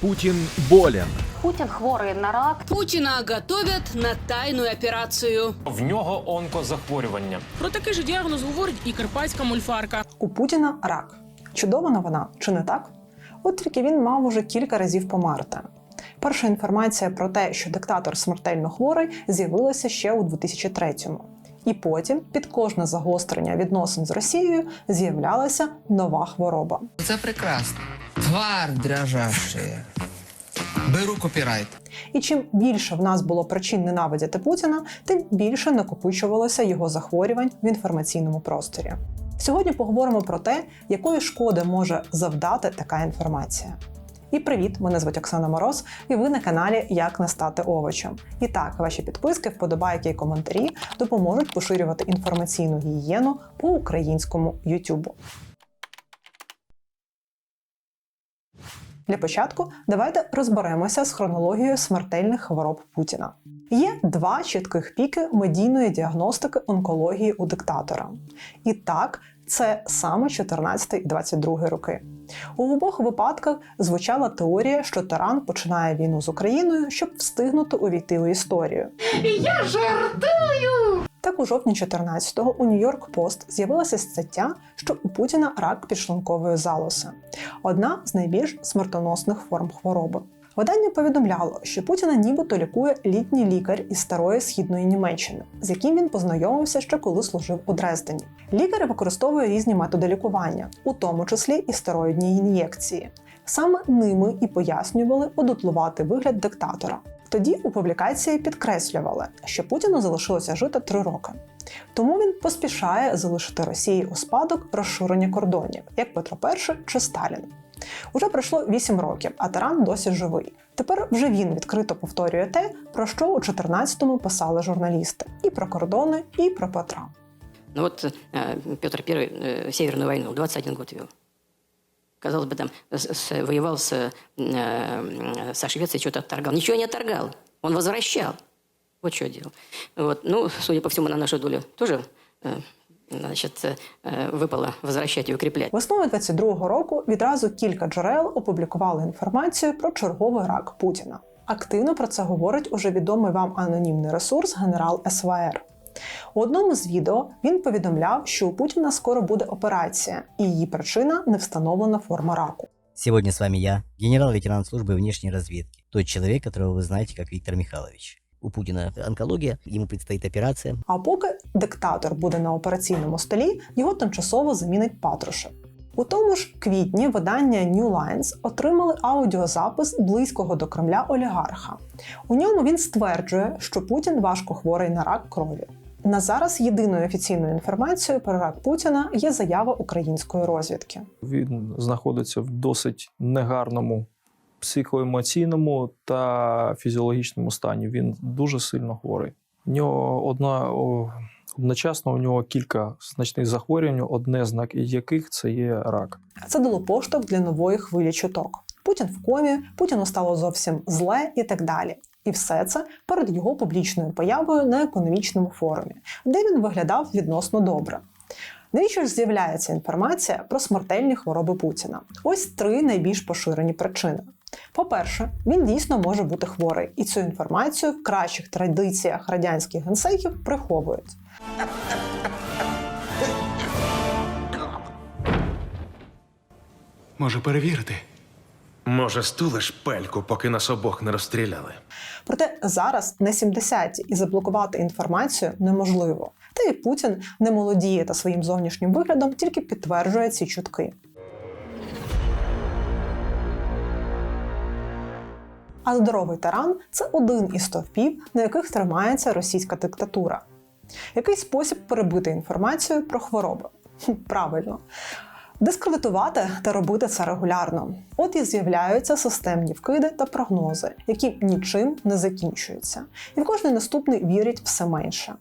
Путин болен. Путін хворий на рак. Путина готовят на тайную операцию. В нього онкозахворювання. Про такий же діагноз говорить і карпатська мульфарка. У Путіна рак. Чудова новина, чи не так? От тільки він мав уже кілька разів померти. Перша інформація про те, що диктатор смертельно хворий, з'явилася ще у 2003-му. І потім під кожне загострення відносин з Росією з'являлася нова хвороба. Це прекрасно. Тварь дрожащая. Беру копірайт. І чим більше в нас було причин ненавидіти Путіна, тим більше накопичувалося його захворювань в інформаційному просторі. Сьогодні поговоримо про те, якої шкоди може завдати така інформація. І привіт! Мене звуть Оксана Мороз, і ви на каналі Як не стати овочем. І так, ваші підписки, вподобайки і коментарі допоможуть поширювати інформаційну гігієну по українському Ютубу. Для початку давайте розберемося з хронологією смертельних хвороб Путіна. Є два чітких піки медійної діагностики онкології у диктатора. І так, це саме 14 і 22 роки. У обох випадках звучала теорія, що Таран починає війну з Україною, щоб встигнути увійти у історію. Я жартую! У жовтні 14-го у Нью-Йорк Пост з'явилася стаття, що у Путіна рак підшлункової залози одна з найбільш смертоносних форм хвороби. Видання повідомляло, що Путіна нібито лікує літній лікар із старої східної Німеччини, з яким він познайомився ще коли служив у Дрездені. Лікар використовує різні методи лікування, у тому числі і стероїдні ін'єкції. Саме ними і пояснювали одутлувати вигляд диктатора. Тоді у публікації підкреслювали, що Путіну залишилося жити три роки. Тому він поспішає залишити Росії у спадок розширення кордонів, як Петро І чи Сталін. Уже пройшло 8 років, а Таран досі живий. Тепер вже він відкрито повторює те, про що у 14-му писали журналісти: і про кордони, і про Петра. Ну вот э, Петр I э, Северную войну 21 год вел Казалось бы, там с- с- воевал с, э, э, со Швецией, что-то отторгал. Ничего не отторгал. Он возвращал. Вот что делал. Вот. Ну, судя по всему, на нашу долю тоже э, значит, э, выпало возвращать и укреплять. Весною 22-го року відразу кілька джерел опублікували інформацію про черговий рак Путіна. Активно про це говорить уже відомий вам анонімний ресурс генерал СВР. У одному з відео він повідомляв, що у Путіна скоро буде операція, і її причина невстановлена форма раку. Сегодня с вами я, генерал-лейтенант службы внешней разведки, тот человек, которого вы знаете как Виктор Михайлович. У Путина онкология, ему предстоит операция. А поки диктатор буде на операційному столі, його тимчасово замінить Патрушев. У тому ж квітні видання New Lines отримали аудіозапис близького до Кремля олігарха. У ньому він стверджує, що Путін важко хворий на рак крові. На зараз єдиною офіційною інформацією про рак Путіна є заява української розвідки. Він знаходиться в досить негарному психоемоційному та фізіологічному стані. Він дуже сильно хворий. У нього одна одночасно у нього кілька значних захворювань, одне з яких це є рак. Це дало поштовх для нової хвилі чуток. Путін в комі, Путіну стало зовсім зле і так далі. І все це перед його публічною появою на економічному форумі, де він виглядав відносно добре. Навіщо ж з'являється інформація про смертельні хвороби Путіна? Ось три найбільш поширені причини. По-перше, він дійсно може бути хворий, і цю інформацію в кращих традиціях радянських генсеків приховують. Може перевірити? Може, стулиш пельку, поки нас обох не розстріляли. Проте зараз на 70-ті і заблокувати інформацію неможливо. Та і Путін не молодіє та своїм зовнішнім виглядом тільки підтверджує ці чутки. А здоровий таран це один із стовпів, на яких тримається російська диктатура. Який спосіб перебити інформацію про хвороби? Правильно. Дискредитувати та робити це регулярно. От і з'являються системні вкиди та прогнози, які нічим не закінчуються. І в кожний наступний вірять все менше.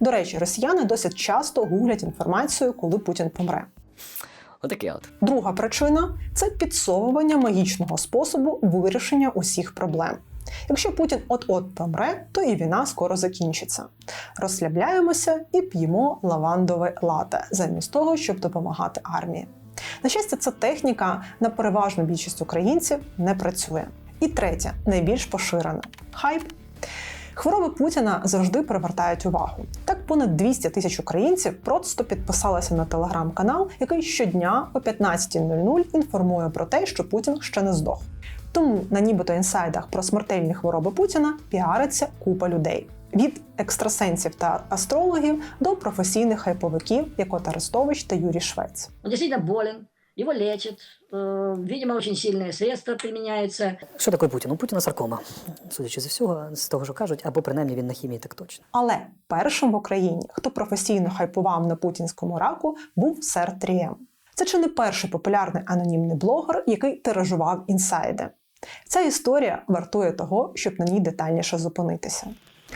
До речі, росіяни досить часто гуглять інформацію, коли Путін помре. Отаке от. Друга причина це підсовування магічного способу вирішення усіх проблем. Якщо Путін от-от помре, то і війна скоро закінчиться. Розслабляємося і п'ємо лавандове лате, замість того, щоб допомагати армії. На щастя, ця техніка на переважну більшість українців не працює. І третє, найбільш поширена хайп. Хвороби Путіна завжди привертають увагу. Так понад 200 тисяч українців просто підписалися на телеграм-канал, який щодня о 15.00 інформує про те, що Путін ще не здох. Тому на нібито інсайдах про смертельні хвороби Путіна піариться купа людей. Від екстрасенсів та астрологів до професійних хайповиків, як от Арестович та Юрій Швець. Он действительно болен, его лечат, э, видимо, очень сильные средства применяются. Що таке Путін? У Путіна саркома, судячи з всього, з того, що кажуть, або принаймні він на хімії так точно. Але першим в Україні, хто професійно хайпував на путінському раку, був сер Трієм. Це чи не перший популярний анонімний блогер, який тиражував інсайди. Ця історія вартує того, щоб на ній детальніше зупинитися.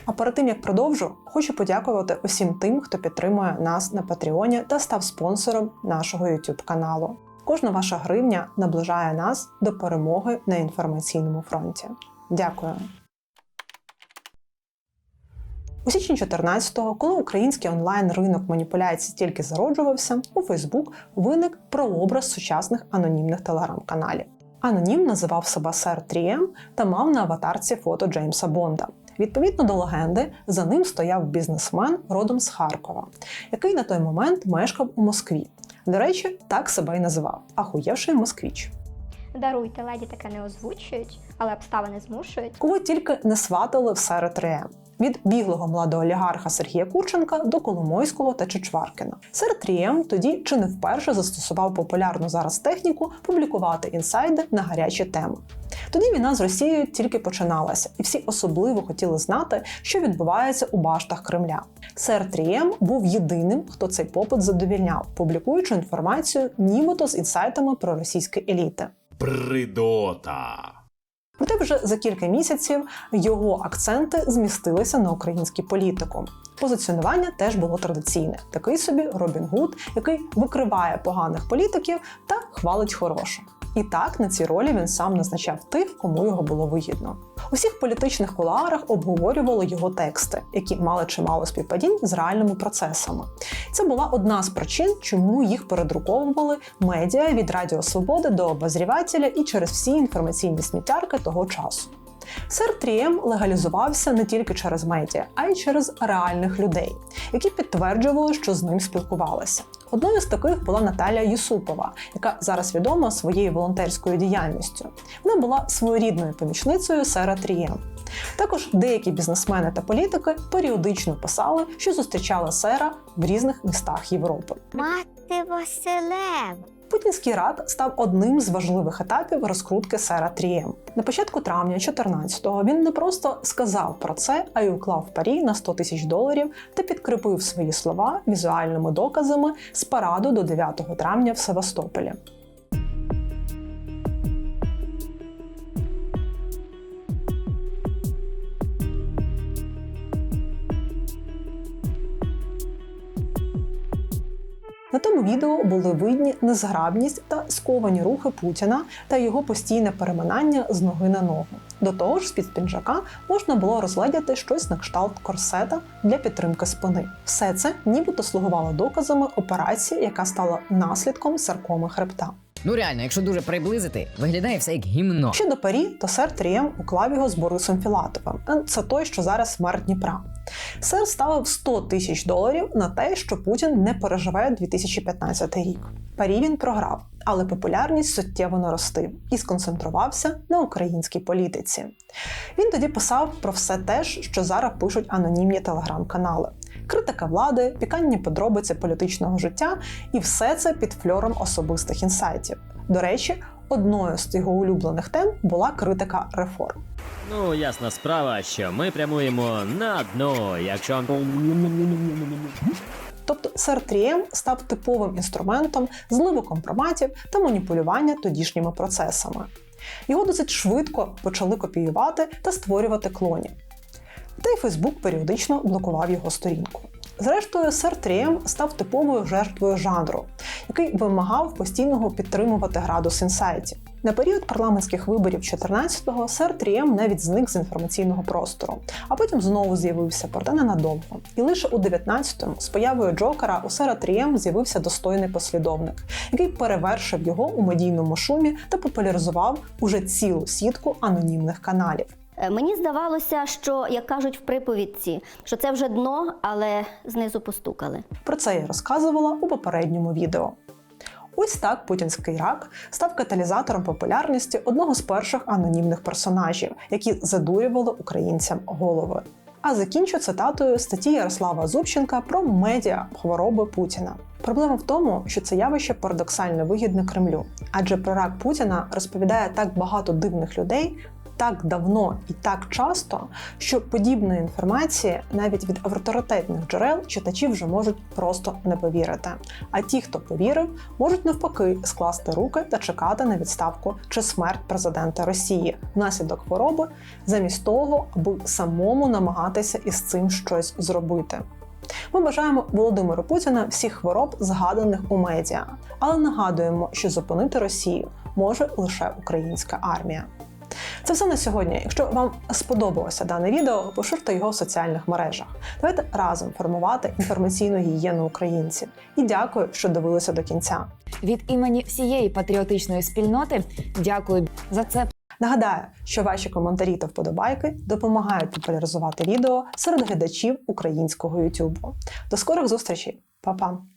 А перед тим як продовжу, хочу подякувати усім тим, хто підтримує нас на Патреоні та став спонсором нашого YouTube каналу. Кожна ваша гривня наближає нас до перемоги на інформаційному фронті. Дякую. У січні 14-го, коли український онлайн-ринок маніпуляцій тільки зароджувався, у Фейсбук виник прообраз сучасних анонімних телеграм-каналів. Анонім називав себе Сер Трієм та мав на аватарці фото Джеймса Бонда. Відповідно до легенди, за ним стояв бізнесмен родом з Харкова, який на той момент мешкав у Москві. До речі, так себе й називав ахуєвший москвіч. Даруйте, леді таке не озвучують, але обставини змушують. Кого тільки не сватали в сери Трієм. Від біглого младого олігарха Сергія Курченка до Коломойського та Чичваркіна. Сер Трієм тоді чи не вперше застосував популярну зараз техніку публікувати інсайди на гарячі теми. Тоді війна з Росією тільки починалася, і всі особливо хотіли знати, що відбувається у баштах Кремля. Сер Трієм був єдиним, хто цей попит задовільняв, публікуючи інформацію нібито з інсайтами про російські еліти. Придота. Проте вже за кілька місяців його акценти змістилися на українську політику. Позиціонування теж було традиційне: такий собі Робін Гуд, який викриває поганих політиків та хвалить хороших. І так на цій ролі він сам назначав тих, кому його було вигідно. У всіх політичних кулуарах обговорювали його тексти, які мали чимало співпадінь з реальними процесами. Це була одна з причин, чому їх передруковували медіа від Радіо Свободи до обозрівателя і через всі інформаційні сміттярки того часу. Сер Трієм легалізувався не тільки через медіа, а й через реальних людей, які підтверджували, що з ним спілкувалися. Одною з таких була Наталія Юсупова, яка зараз відома своєю волонтерською діяльністю. Вона була своєрідною помічницею сера Трієм. Також деякі бізнесмени та політики періодично писали, що зустрічали сера в різних містах Європи. Мати Василев! Путінський рад став одним з важливих етапів розкрутки сера Трієм. На початку травня 14-го він не просто сказав про це, а й уклав парі на 100 тисяч доларів та підкріпив свої слова візуальними доказами з параду до 9 травня в Севастополі. На тому відео були видні незграбність та сковані рухи Путіна та його постійне переминання з ноги на ногу. До того ж, з-під пінжака можна було розглядіти щось на кшталт корсета для підтримки спини. Все це нібито слугувало доказами операції, яка стала наслідком саркоми хребта. Ну реально, якщо дуже приблизити, виглядає все як гімно. Щодо парі, то сер Трієм уклав його з Борисом Філатовим. Це той, що зараз мер Дніпра. Сер ставив 100 тисяч доларів на те, що Путін не переживе 2015 рік. Парі він програв, але популярність суттєво наростив і сконцентрувався на українській політиці. Він тоді писав про все те, що зараз пишуть анонімні телеграм-канали. Критика влади, піканні подробиці політичного життя, і все це під фльором особистих інсайтів. До речі, одною з його улюблених тем була критика реформ. Ну, ясна справа, що ми прямуємо на дно, якщо. Тобто Сертрієм став типовим інструментом зливу компроматів та маніпулювання тодішніми процесами. Його досить швидко почали копіювати та створювати клонів. Та й Фейсбук періодично блокував його сторінку. Зрештою, сер Трієм став типовою жертвою жанру, який вимагав постійного підтримувати градус інсайтів. На період парламентських виборів 14-го сер Трієм навіть зник з інформаційного простору, а потім знову з'явився, проте ненадовго. І лише у 19-му з появою Джокера у сера Трієм з'явився достойний послідовник, який перевершив його у медійному шумі та популяризував уже цілу сітку анонімних каналів. Е, Мені здавалося, що як кажуть в приповідці, що це вже дно, але знизу постукали. Про це я розказувала у попередньому відео. Ось так путінський рак став каталізатором популярності одного з перших анонімних персонажів, які задурювали українцям голови. А закінчу цитатою статті Ярослава Зубченка про медіа хвороби Путіна. Проблема в тому, що це явище парадоксально вигідне Кремлю, адже про рак Путіна розповідає так багато дивних людей. Так давно і так часто, що подібної інформації навіть від авторитетних джерел читачі вже можуть просто не повірити. А ті, хто повірив, можуть навпаки скласти руки та чекати на відставку чи смерть президента Росії внаслідок хвороби, замість того, аби самому намагатися із цим щось зробити. Ми бажаємо Володимиру Путіна всіх хвороб, згаданих у медіа, але нагадуємо, що зупинити Росію може лише українська армія. Це все на сьогодні. Якщо вам сподобалося дане відео, поширте його в соціальних мережах. Давайте разом формувати інформаційну гігієну українців. І дякую, що дивилися до кінця. Від імені всієї патріотичної спільноти дякую за це. Нагадаю, що ваші коментарі та вподобайки допомагають популяризувати відео серед глядачів українського YouTube. До скорих зустрічей, Па-па!